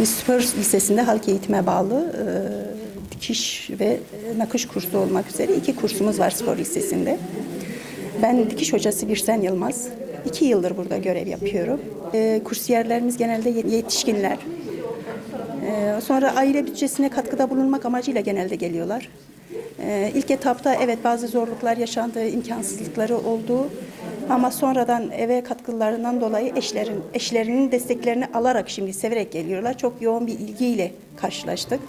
Biz Spor Lisesi'nde halk eğitime bağlı e, dikiş ve nakış kursu olmak üzere iki kursumuz var Spor Lisesi'nde. Ben dikiş hocası Birsen Yılmaz. İki yıldır burada görev yapıyorum. E, kursiyerlerimiz genelde ye- yetişkinler. E, sonra aile bütçesine katkıda bulunmak amacıyla genelde geliyorlar. E, ilk etapta evet bazı zorluklar yaşandığı, imkansızlıkları oldu. Ama sonradan eve katkılarından dolayı eşlerin eşlerinin desteklerini alarak şimdi severek geliyorlar. Çok yoğun bir ilgiyle karşılaştık.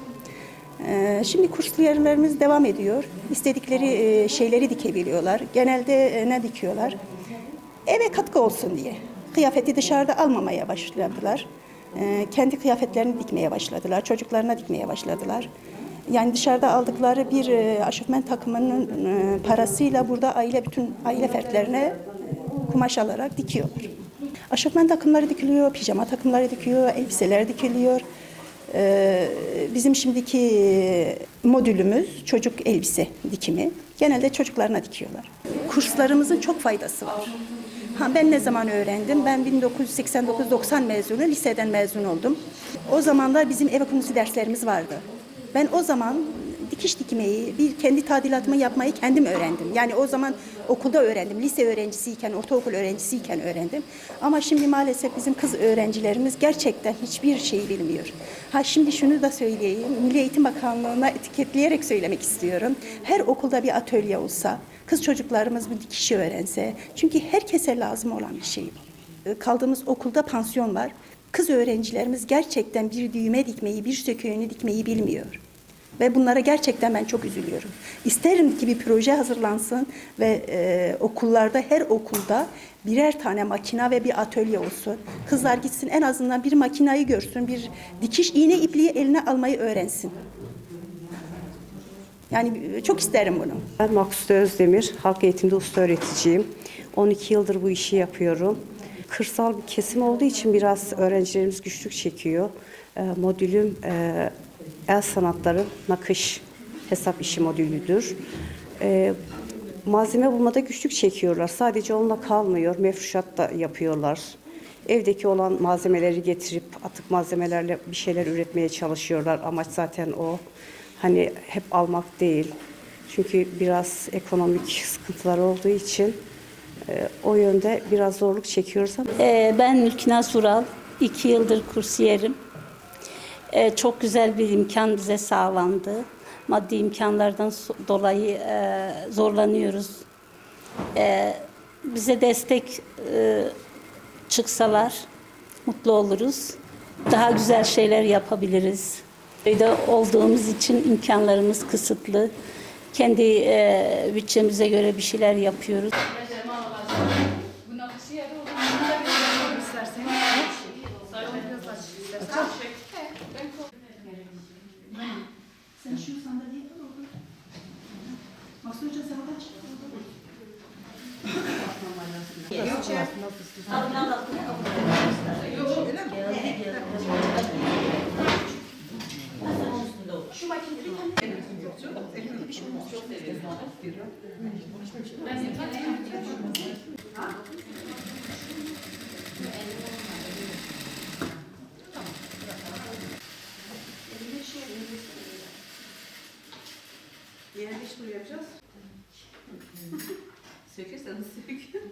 Ee, Şimdi kursiyerlerimiz devam ediyor. İstedikleri e, şeyleri dikebiliyorlar. Genelde e, ne dikiyorlar? Eve katkı olsun diye. Kıyafeti dışarıda almamaya başladılar. Ee, Kendi kıyafetlerini dikmeye başladılar. Çocuklarına dikmeye başladılar. Yani dışarıda aldıkları bir e, aşofman takımının parasıyla burada aile bütün aile fertlerine kumaş alarak dikiyorlar. Aşofman takımları dikiliyor, pijama takımları dikiyor, elbiseler dikiliyor. Ee, Bizim şimdiki modülümüz çocuk elbise dikimi. Genelde çocuklarına dikiyorlar. Kurslarımızın çok faydası var. Ha, ben ne zaman öğrendim? Ben 1989-90 mezunu, liseden mezun oldum. O zamanlar bizim ev ekonomisi derslerimiz vardı. Ben o zaman dikiş dikmeyi, bir kendi tadilatımı yapmayı kendim öğrendim. Yani o zaman okulda öğrendim. Lise öğrencisiyken, ortaokul öğrencisiyken öğrendim. Ama şimdi maalesef bizim kız öğrencilerimiz gerçekten hiçbir şey bilmiyor. Ha şimdi şunu da söyleyeyim. Milli Eğitim Bakanlığı'na etiketleyerek söylemek istiyorum. Her okulda bir atölye olsa, kız çocuklarımız bu dikişi öğrense. Çünkü herkese lazım olan bir şey bu. E, Kaldığımız okulda pansiyon var. Kız öğrencilerimiz gerçekten bir düğme dikmeyi, bir söküğünü dikmeyi bilmiyor. Ve bunlara gerçekten ben çok üzülüyorum. İsterim ki bir proje hazırlansın ve e, okullarda her okulda birer tane makina ve bir atölye olsun. Kızlar gitsin en azından bir makinayı görsün, bir dikiş iğne ipliği eline almayı öğrensin. Yani e, çok isterim bunu. Ben Maksut Özdemir, halk eğitimde usta öğreticiyim. 12 yıldır bu işi yapıyorum. Kırsal bir kesim olduğu için biraz öğrencilerimiz güçlük çekiyor. Ee, modülüm e, el sanatları, nakış, hesap işi modülüdür. Ee, malzeme bulmada güçlük çekiyorlar. Sadece onunla kalmıyor, mefruşat da yapıyorlar. Evdeki olan malzemeleri getirip atık malzemelerle bir şeyler üretmeye çalışıyorlar. Amaç zaten o. Hani hep almak değil. Çünkü biraz ekonomik sıkıntılar olduğu için e, o yönde biraz zorluk çekiyoruz Ee, ben Mülkina Sural. iki yıldır kursiyerim. Ee, çok güzel bir imkan bize sağlandı. Maddi imkanlardan dolayı e, zorlanıyoruz. Ee, bize destek e, çıksalar mutlu oluruz. Daha güzel şeyler yapabiliriz. Köyde olduğumuz için imkanlarımız kısıtlı. Kendi e, bütçemize göre bir şeyler yapıyoruz. Sen şu sandalyeyi al orada. Maksud Hoca sen orada çık. Şu makineyi bir şey olmaz. Diğer iş bunu yapacağız. Sökürsen sök. Gidiyor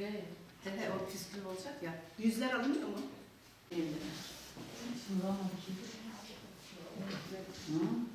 ya. He he o püskül olacak ya. Yüzler alınıyor mu? Elinde. Şimdi Hı.